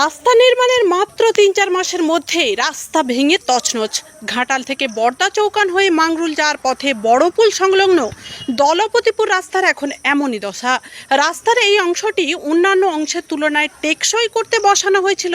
রাস্তা নির্মাণের মাত্র তিন চার মাসের মধ্যেই রাস্তা ভেঙে তছনছ। ঘাটাল থেকে বর্দা চৌকান হয়ে মাংরুল যাওয়ার পথে বড়পুল সংলগ্ন দলপতিপুর রাস্তার এখন এমনই দশা। রাস্তার এই অংশটি অন্যান্য অংশের তুলনায় টেকসই করতে বসানো হয়েছিল।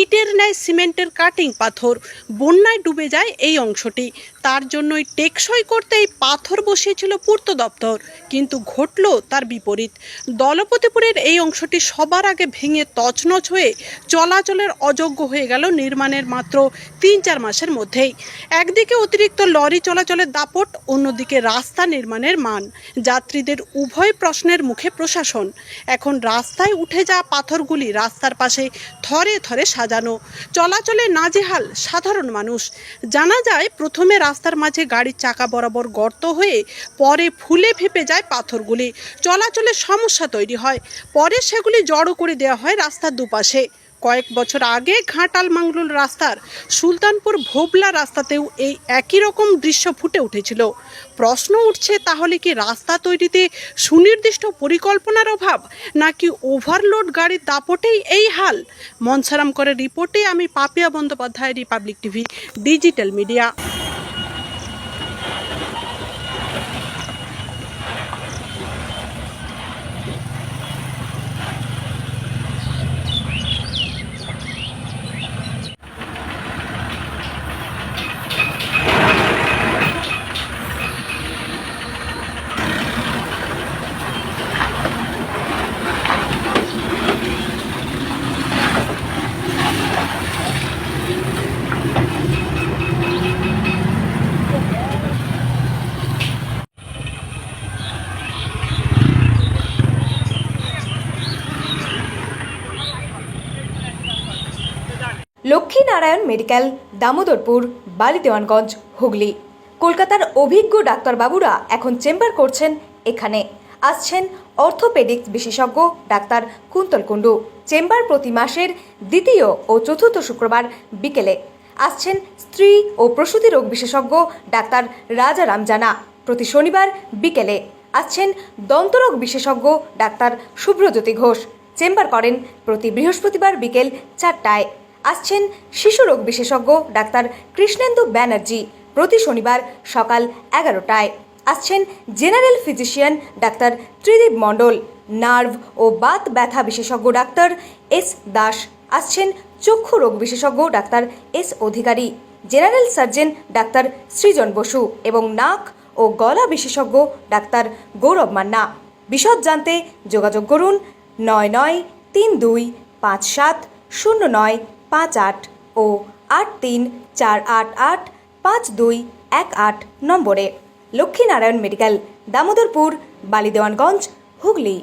ইটের ন্যায় সিমেন্টের কাটিং পাথর, বন্যায় ডুবে যায় এই অংশটি। তার জন্যই টেকসই করতে এই পাথর বসিয়েছিল পূর্ত দপ্তর, কিন্তু ঘটল তার বিপরীত। দলপতিপুরের এই অংশটি সবার আগে ভেঙে তছনছ হয়ে চলাচলের অযোগ্য হয়ে গেল নির্মাণের মাত্র তিন চার মাসের মধ্যেই। একদিকে অতিরিক্ত লরি চলাচলের দাপট, অন্যদিকে রাস্তা নির্মাণের মান। যাত্রীদের উভয় প্রশ্নের মুখে প্রশাসন। এখন রাস্তায় উঠে যাওয়া পাথরগুলি রাস্তার পাশে থরে থরে সাজানো। চলাচলে নাজেহাল, সাধারণ মানুষ। জানা যায়, প্রথমে রাস্তার মাঝে গাড়ির চাকা বরাবর গর্ত হয়ে পরে ফুলে ফেপে যায় পাথরগুলি। চলাচলের সমস্যা তৈরি হয়। পরে সেগুলি জড়ো করে দেওয়া হয় রাস্তার দুপাশে। কয়েক বছর আগে ঘাটাল মাংলুল রাস্তার সুলতানপুর ভোবলা রাস্তাতেও এই একই রকম দৃশ্য ফুটে উঠেছিল। প্রশ্ন উঠছে, তাহলে কি রাস্তা তৈরিতে সুনির্দিষ্ট পরিকল্পনার অভাব, নাকি ওভারলোড গাড়ির দাপটেই এই হাল? মনসারাম করে রিপোর্টে আমি Papiya Bandyopadhyay, Republic TV, digital media. Lakshminarayan medical Damodarpur, Balidewanganj, Hooghly. কলকাতার অভিজ্ঞ ডাক্তারবাবুরা এখন চেম্বার করছেন এখানে। আসছেন অর্থোপেডিক্স বিশেষজ্ঞ ডাক্তার কুন্তল কুণ্ডু। চেম্বার প্রতি মাসের দ্বিতীয় ও চতুর্থ শুক্রবার বিকেলে। আসছেন স্ত্রী ও প্রসূতি রোগ বিশেষজ্ঞ ডাক্তার রাজা রামজানা। প্রতি শনিবার বিকেলে। আসছেন দন্তরোগ বিশেষজ্ঞ ডাক্তার শুভ্রজ্যোতি ঘোষ। চেম্বার করেন প্রতি বৃহস্পতিবার বিকেল চারটায়। আসছেন শিশুরোগ বিশেষজ্ঞ ডাক্তার কৃষ্ণেন্দু ব্যানার্জি প্রতি শনিবার সকাল এগারোটায়। আসছেন general physician doctor Tridip Mondal, nerve ও বাত ব্যথা বিশেষজ্ঞ ডাক্তার এস দাস। আসছেন চক্ষু রোগ বিশেষজ্ঞ doctor S Adhikari, general surgeon doctor Srijan Basu এবং নাক ও গলা বিশেষজ্ঞ ডাক্তার গৌরব মান্না। বিশদ জানতে যোগাযোগ করুন নয় নয় তিন দুই পাঁচ সাত শূন্য নয় পাঁচ আট ও আট তিন চার আট আট পাঁচ দুই এক আট নম্বরে লক্ষ্মীনারায়ণ মেডিকেল, দামোদরপুর, বালিদেওয়ানগঞ্জ, হুগলি।